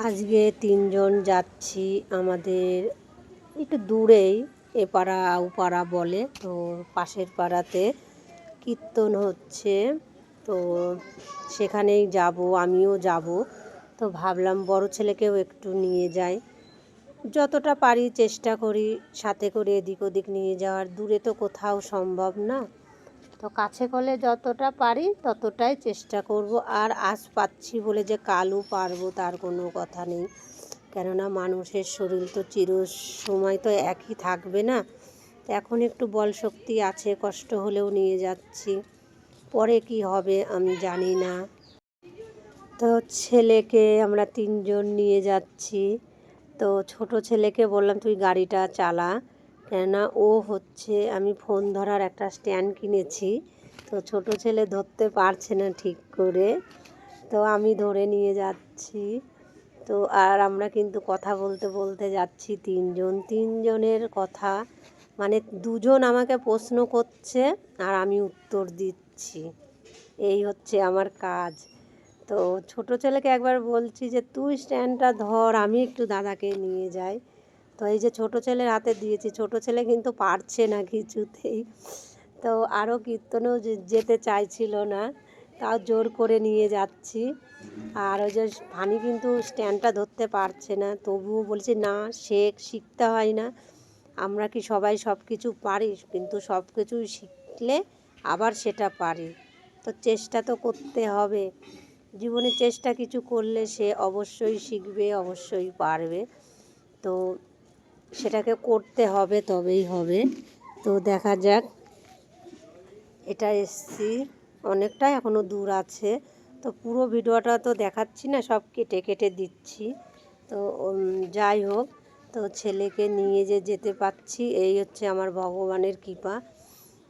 আজকে তিনজন যাচ্ছি আমাদের একটু দূরেই এপাড়া ওপাড়া বলে। তো পাশের পাড়াতে কীর্তন হচ্ছে। তো সেখানেই যাব, আমিও যাব। তো ভাবলাম বড় ছেলেকেও একটু নিয়ে যাই। যতটা পারি চেষ্টা করি, সাথে করে এদিক ওদিক নিয়ে যাওয়ার। দূরে তো কোথাও সম্ভব না। তো কাছে কলে যতটা পারি ততটাই চেষ্টা করব। আর আজ পাচ্ছি বলে যে কালও পারব তার কোনো কথা নেই। কেননা মানুষের শরীর তো চির সময় তো একই থাকবে না। তো এখন একটু বল শক্তি আছে, কষ্ট হলেও নিয়ে যাচ্ছি। পরে কি হবে আমি জানি না। তো ছেলেকে আমরা তিনজন নিয়ে যাচ্ছি। তো ছোট ছেলেকে বললাম, তুই গাড়িটা চালা। কেননা ও হচ্ছে, আমি ফোন ধরার একটা স্ট্যান্ড কিনেছি। তো ছোট ছেলে ধরতে পারছে না ঠিক করে। তো আমি ধরে নিয়ে যাচ্ছি। তো আর আমরা কিন্তু কথা বলতে বলতে যাচ্ছি তিনজন। তিনজনের কথা মানে দুজন আমাকে প্রশ্ন করছে আর আমি উত্তর দিচ্ছি। এই হচ্ছে আমার কাজ। তো ছোট ছেলেকে একবার বলছি যে, তুই স্ট্যান্ডটা ধর, আমি একটু দাদাকে নিয়ে যাই। তো এই যে ছোট ছেলের হাতে দিয়েছি, ছোট ছেলে কিন্তু পারছে না কিছুতেই। তো আরও কীর্তনেও যেতে চাইছিল না, তাও জোর করে নিয়ে যাচ্ছি। আর ওই যে ফানি কিন্তু স্ট্যান্ডটা ধরতে পারছে না, তবুও বলছি, না শেখ শিখতে হয় না। আমরা কি সবাই সব কিছু পারি? কিন্তু সব কিছুই শিখলে আবার সেটা পারি। তো চেষ্টা তো করতে হবে। জীবনে চেষ্টা কিছু করলে সে অবশ্যই শিখবে, অবশ্যই পারবে। তো সেটাকে করতে হবে, তবেই হবে। তো দেখা যাক, এটা এসছি। অনেকটাই এখনও দূর আছে। তো পুরো ভিডিওটা তো দেখাচ্ছি না, সব কেটে কেটে দিচ্ছি। তো যাই হোক, তো ছেলেকে নিয়ে যে যেতে পাচ্ছি, এই হচ্ছে আমার ভগবানের কৃপা।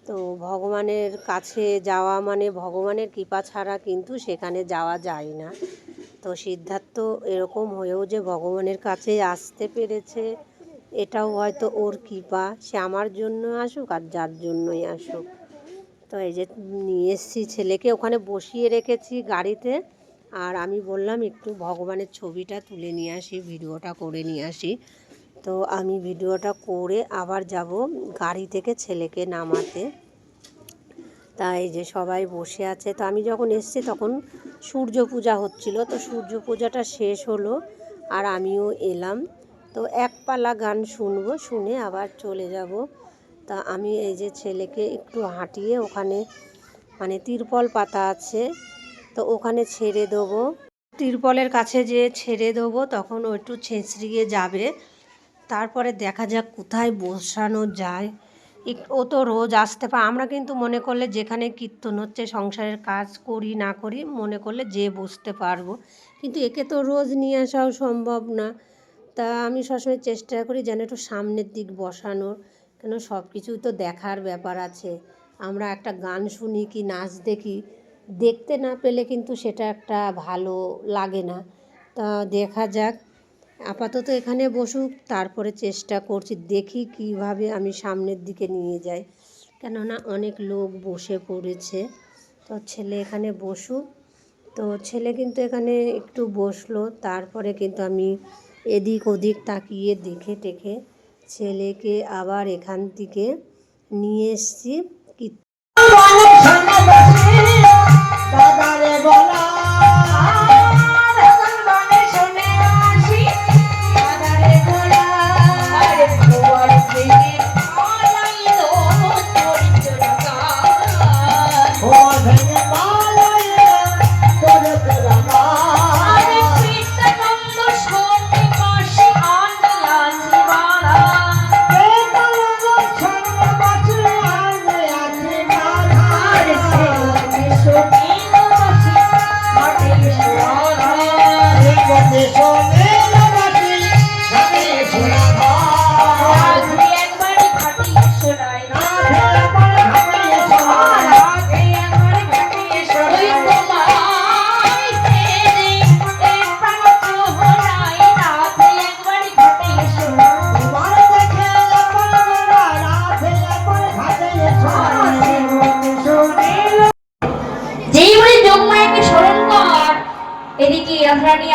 তো ভগবানের কাছে যাওয়া মানে ভগবানের কৃপা ছাড়া কিন্তু সেখানে যাওয়া যায় না। তো সিদ্ধার্থ এরকম হয়েও যে ভগবানের কাছে আসতে পেরেছে এটাও হয়তো ওর কৃপা। সে আমার জন্য আসুক আর যার জন্যই আসুক। তো এই যে নিয়ে এসেছি ছেলেকে, ওখানে বসিয়ে রেখেছি গাড়িতে। আর আমি বললাম, একটু ভগবানের ছবিটা তুলে নিয়ে আসি, ভিডিওটা করে নিয়ে আসি। তো আমি ভিডিওটা করে আবার যাব গাড়ি থেকে ছেলেকে নামাতে। তাই যে সবাই বসে আছে। তো আমি যখন এসেছি তখন সূর্য পূজা হচ্ছিল। তো সূর্য পূজাটা শেষ হলো আর আমিও এলাম। তো এক পালা গান শুনব, শুনে আবার চলে যাব। তা আমি এই যে ছেলেকে একটু হাঁটিয়ে ওখানে মানে তিরপল পাতা আছে, তো ওখানে ছেড়ে দেবো। তিরপলের কাছে যে ছেড়ে দেবো, তখন ও একটু ছেঁচড়িয়ে যাবে। তারপরে দেখা যাক কোথায় বসানো যায়। ও তো রোজ আসতে পারে আমরা কিন্তু মনে করলে যেখানে কীর্তন হচ্ছে, সংসারের কাজ করি, না করি, মনে করলে যে বসতে পারব। কিন্তু একে তো রোজ নিয়ে আসাও সম্ভব না। তা আমি সবসময় চেষ্টা করি যেন একটু সামনের দিক বসানোর। কেন সব কিছুই তো দেখার ব্যাপার আছে। আমরা একটা গান শুনি কি, নাচ দেখি, দেখতে না পেলে কিন্তু সেটা একটা ভালো লাগে না। তা দেখা যাক। আপাতত এখানে বসুক, তারপরে চেষ্টা করছি দেখি কীভাবে আমি সামনের দিকে নিয়ে যাই। কেননা অনেক লোক বসে পড়েছে। তো ছেলে এখানে বসুক। তো ছেলে কিন্তু এখানে একটু বসল, তারপরে কিন্তু আমি এদিক ওদিক তাকিয়ে দেখে টেখে ছেলেকে আবার এখান থেকে নিয়ে এসছি কি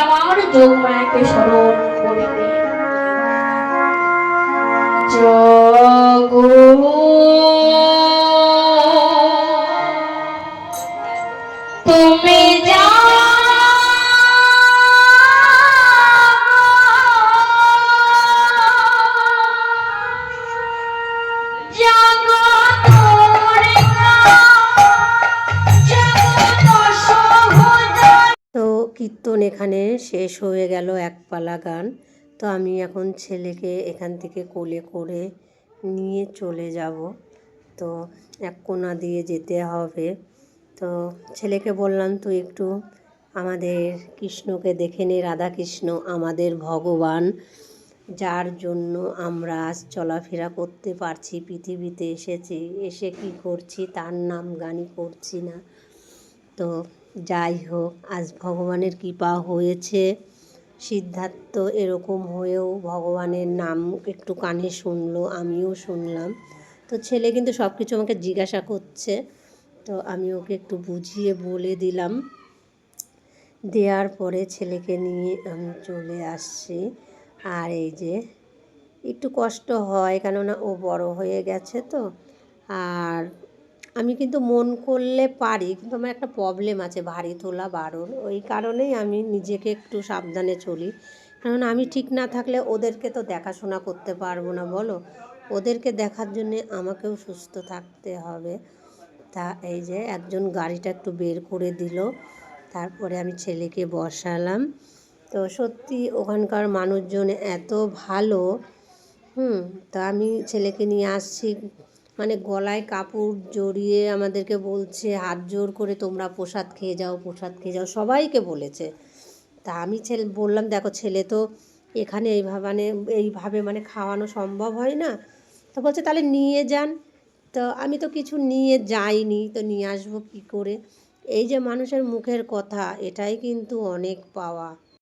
আমার যোগ মায়াকে স্মরণ করিবে জগো কীর্তন এখানে শেষ হয়ে গেল এক পালা গান। তো আমি এখন ছেলেকে এখান থেকে কোলে করে নিয়ে চলে যাব। তো এক কোনা দিয়ে যেতে হবে। তো ছেলেকে বললাম তো একটু আমাদের কৃষ্ণকে দেখে নে রাধা কৃষ্ণ আমাদের ভগবান। যার জন্য আমরা আজ চলাফেরা করতে পারছি, পৃথিবীতে এসেছি, এসে কি করছি, তার নাম গানই করছি না। তো যাই হোক, আজ ভগবানের কৃপা হয়েছে। সিদ্ধার্থ এরকম হয়েও ভগবানের নাম একটু কানে শুনলো, আমিও শুনলাম। তো ছেলে কিন্তু সব কিছু আমাকে জিজ্ঞাসা করছে, তো আমি ওকে একটু বুঝিয়ে বলে দিলাম। দেওয়ার পরে ছেলেকে নিয়ে আমি চলে আসছি। আর এই যে, একটু কষ্ট হয় কেননা ও বড় হয়ে গেছে তো। আর আমি কিন্তু মন করলে পারি, কিন্তু আমার একটা প্রবলেম আছে, ভারী তোলা বারণ। ওই কারণেই আমি নিজেকে একটু সাবধানে চলি। কারণ আমি ঠিক না থাকলে ওদেরকে তো দেখাশোনা করতে পারব না, বলো? ওদেরকে দেখার জন্যে আমাকেও সুস্থ থাকতে হবে। তা এই যে একজন গাড়িটা একটু বের করে দিল, তারপরে আমি ছেলেকে বসালাম। তো সত্যি ওখানকার মানুষজন এত ভালো, হুম? তা আমি ছেলেকে নিয়ে আসছি। মানে গলায় কাপড় জড়িয়ে আমাদেরকে বলছে, হাত জোর করে তোমরা প্রসাদ খেয়ে যাও, প্রসাদ খেয়ে যাও। সবাইকে বলেছে। তা আমি ছেলে, বললাম, দেখো, ছেলে তো এখানে এইভাবে মানে এইভাবে মানে খাওয়ানো সম্ভব হয় না। তো বলছে, তাহলে নিয়ে যান। তো আমি তো কিছু নিয়ে যাইনি, তো নিয়ে আসব কী করে? এই যে মানুষের মুখের কথা, এটাই কিন্তু অনেক পাওয়া।